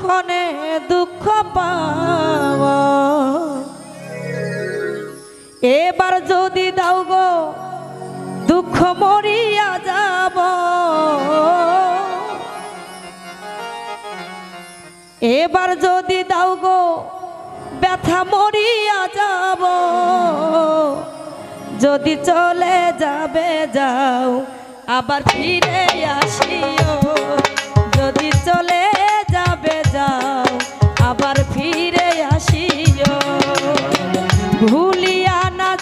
ক্ষণে দুঃখ পাওয়া। এবার যদি দাও গো, দুঃখ মরিয়া যাব। এবার যদি দাও গো, ব্যথা মরিয়া যাব। যদি চলে যাবে, যাও, আবার ফিরে আসিও।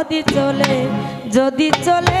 যদি চলে যদি চলে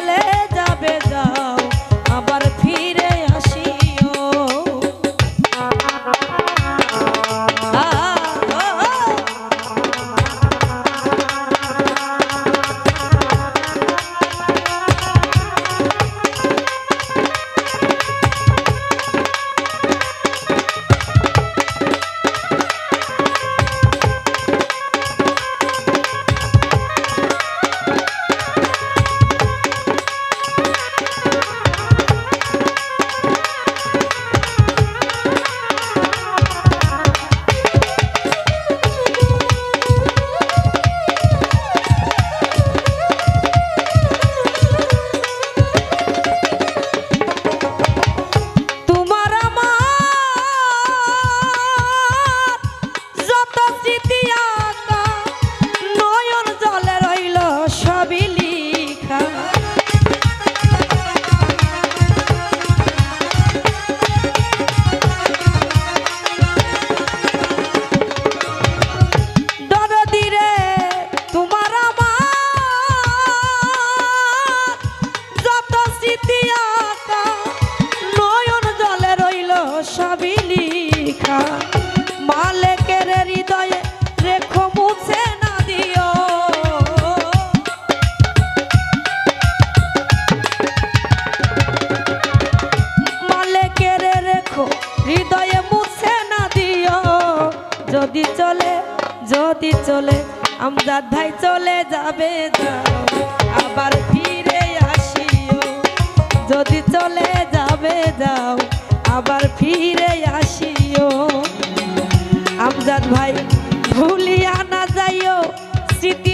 চলে আমজাদ ভাই চলে যাবে আবার ফিরে আসিও, যদি চলে যাবে যাও, আবার ফিরে আসিও। আমজাদ ভাই, ভুলিয়া না যাইও, স্মৃতি